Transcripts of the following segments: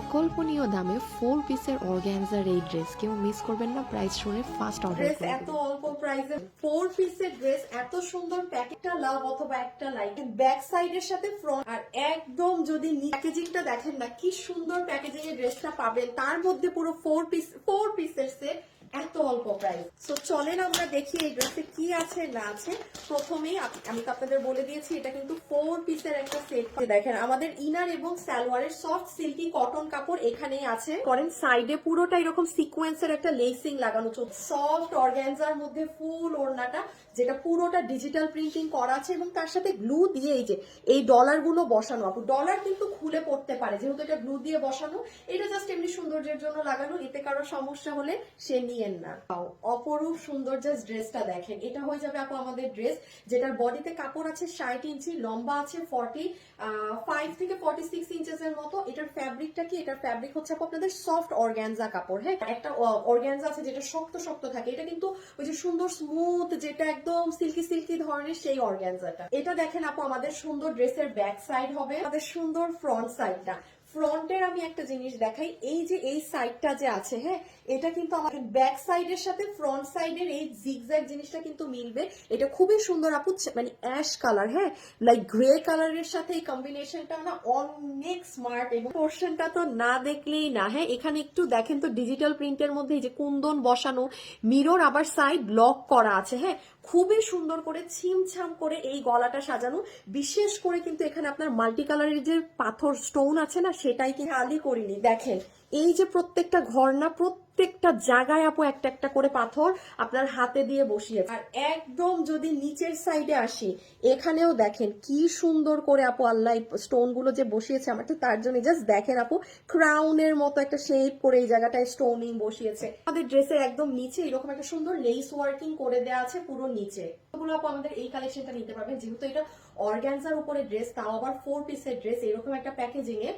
অকল্পনীয় দামে ফোর পিসের অর্গ্যানজার এই ড্রেস কেউ মিস করবেন না প্রাইস শুনে ফার্স্ট অর্ডার ড্রেস এত অল্প প্রাইসে ফোর পিসের ড্রেস এত সুন্দর প্যাকেটটা লাভ অথবা একটা লাইক ব্যাক সাইডের সাথে ফ্রন্ট আর একদম যদি প্যাকেজিংটা দেখেন না কি সুন্দর প্যাকেজিং এর ড্রেসটা পাবেন। তার মধ্যে পুরো ফোর পিস ফোর পিসের সেট এত অল্প প্রাইস সো চলেন আমরা দেখি এই ড্রেসে কি আছে, না আছে। প্রথমেই আমি তো আপনাদের বলে দিয়েছি, এটা কিন্তু ফোর পিসের একটা সেট দেখেন, আমাদের ইনার এবং সালোয়ারের সফট সিল্কি কটন কাপড় এখানেই আছে। করেন সাইডে পুরোটা এরকম সিকোয়েন্সের একটা লেসিং লাগানো চলছে। সফট অর্গ্যানজার মধ্যে ফুল ওড়নাটা, যেটা পুরোটা ডিজিটাল প্রিন্টিং করা আছে এবং তার সাথে গ্লু দিয়ে এই যে, এই ডলারগুলো বসানো আপু। ডলার কিন্তু খুলে পড়তে পারে, যেহেতু এটা গ্লু দিয়ে বসানো, এটা জাস্ট এমনি সৌন্দর্যের জন্য লাগানো, এতে কারও সমস্যা হলে সে নিয়েন না অপরূপ সুন্দর জাস্ট ড্রেসটা দেখেন। এটা হয়ে যাবে আপু আমাদের ড্রেস যেটার বডিতে কাপড় আছে ষাট ইঞ্চি, লম্বা আছে ফর্টি ফাইভ থেকে ফর্টি সিক্স ইঞ্চেস এর মতো। এটার ফ্যাব্রিকটা কি? এটার ফ্যাব্রিক হচ্ছে আপু আপনাদের সফট অর্গ্যানজা কাপড় হ্যাঁ? একটা অর্গ্যানজা আছে যেটা শক্ত শক্ত থাকে। এটা কিন্তু ওই যে সুন্দর স্মুথ যেটা একদম সিল্কি সিল্কি ধরনের সেই অর্গ্যানজাটা এটা দেখেন আপু আমাদের সুন্দর ড্রেসের ব্যাক সাইড হবে, আমাদের সুন্দর ফ্রন্ট সাইডটা ফ্রন্টের আমি একটা জিনিস দেখাই, এই যে এই সাইডটা যে আছে হ্যাঁ এটা কিন্তু আমাদের ব্যাক সাইডের সাথে ফ্রন্ট সাইডের এই জিগজ্যাগ জিনিসটা কিন্তু মিলবে। এটা খুবই সুন্দর আপু মানে অ্যাশ কালার হ্যাঁ লাইক গ্রে কালারের সাথে এই কম্বিনেশনটা না অনেক স্মার্ট এবং পোর্শনটা তো না দেখলেই না হ্যাঁ এখানে একটু দেখেন তো ডিজিটাল প্রিন্টের মধ্যে এই যে কুন্দন বসানো মিরর আবার সাইড ব্লক করা আছে হ্যাঁ খুবই সুন্দর করে ছিমছাম করে এই গলাটা সাজানো। বিশেষ করে কিন্তু এখানে আপনার মাল্টি কালারের যে পাথর স্টোন আছে না, সেটাই কিন্তু আলি করিনি। দেখেন এই যে প্রত্যেকটা ঘর না, প্রত্যেকটা জায়গায় আপু একটা একটা করে পাথর আপনার হাতে দিয়ে বসিয়ে আর একদম যদি নিচের সাইডে আসি, এখানেও দেখেন কি সুন্দর করে আপু আল্লাহ স্টোনগুলো যে বসিয়েছে, আমার তো তার জন্য জাস্ট দেখেন আপু ক্রাউনের মতো একটা শেপ করে এই জায়গাটায় স্টোনিং বসিয়েছে। আমাদের ড্রেসের একদম নিচে এরকম একটা সুন্দর লেস ওয়ার্কিং করে দেওয়া আছে পুরো নিচে। এগুলো আপু আমাদের এই কালেকশনটা নিতে পারবেন। যেহেতু এটা অর্গ্যানজার উপরে ড্রেস তাও আবার ফোর পিসের ড্রেস এরকম একটা প্যাকেজিং এ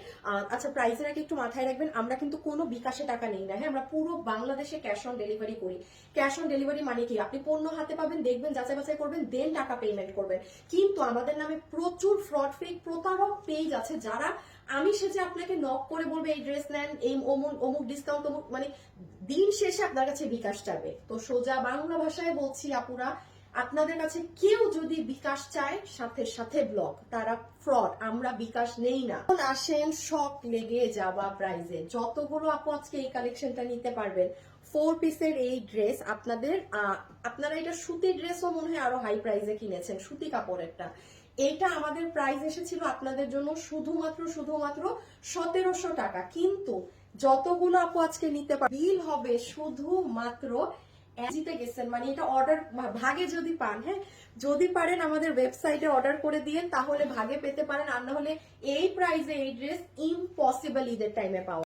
আচ্ছা প্রাইসের আগে একটু মাথায় রাখবেন, আমরা কিন্তু কোনো বিকাশে টাকা নেই না হ্যাঁ? আমরা পুরো বাংলাদেশে ক্যাশ অন ডেলিভারি করি। ক্যাশ অন ডেলিভারি মানে কি? আপনি পণ্য হাতে পাবেন, দেখবেন, যাচাই বাছাই করবেন দেন টাকা পেমেন্ট করবেন। কিন্তু আমাদের নামে প্রচুর ফ্রড ফেক প্রতারক পেজ আছে যারা আমি সেজে আপনাকে নক করে বলবে, এই ড্রেস নেন, এই অমুক অমুক ডিসকাউন্ট অমুক মানে দিন শেষে আপনার কাছে বিকাশ যাবে তো সোজা বাংলা ভাষায় বলছি আপুরা আপনাদের কাছে কেউ যদি বিকাশ চায়, সাথে সাথে ব্লক, তারা ফ্রড, আমরা বিকাশ নেই না। এখন আসেন, শখ লেগে যাওয়া প্রাইজে যতগুলো আপু আজকে এই কালেকশনটা নিতে পারবেন ফোর পিসের এই ড্রেস আপনাদের আপনারা এটা সুতি ড্রেসও মনে হয় আরও হাই প্রাইজে কিনেছেন, সুতি কাপড়েরটা। এটা আমাদের প্রাইস এসেছিল আপনাদের জন্য শুধুমাত্র শুধুমাত্র সতেরোশো টাকা। কিন্তু যতগুলো আপু আজকে নিতে পার বিল হবে শুধুমাত্র জিতে গেছেন। মানে এটা অর্ডার ভাগে যদি পান হ্যাঁ? যদি পারেন আমাদের ওয়েবসাইটে অর্ডার করে দিয়েন, তাহলে ভাগে পেতে পারেন। আর না হলে এই প্রাইজে এই ড্রেস ইম্পসিবল ঈদের টাইমে পাওয়া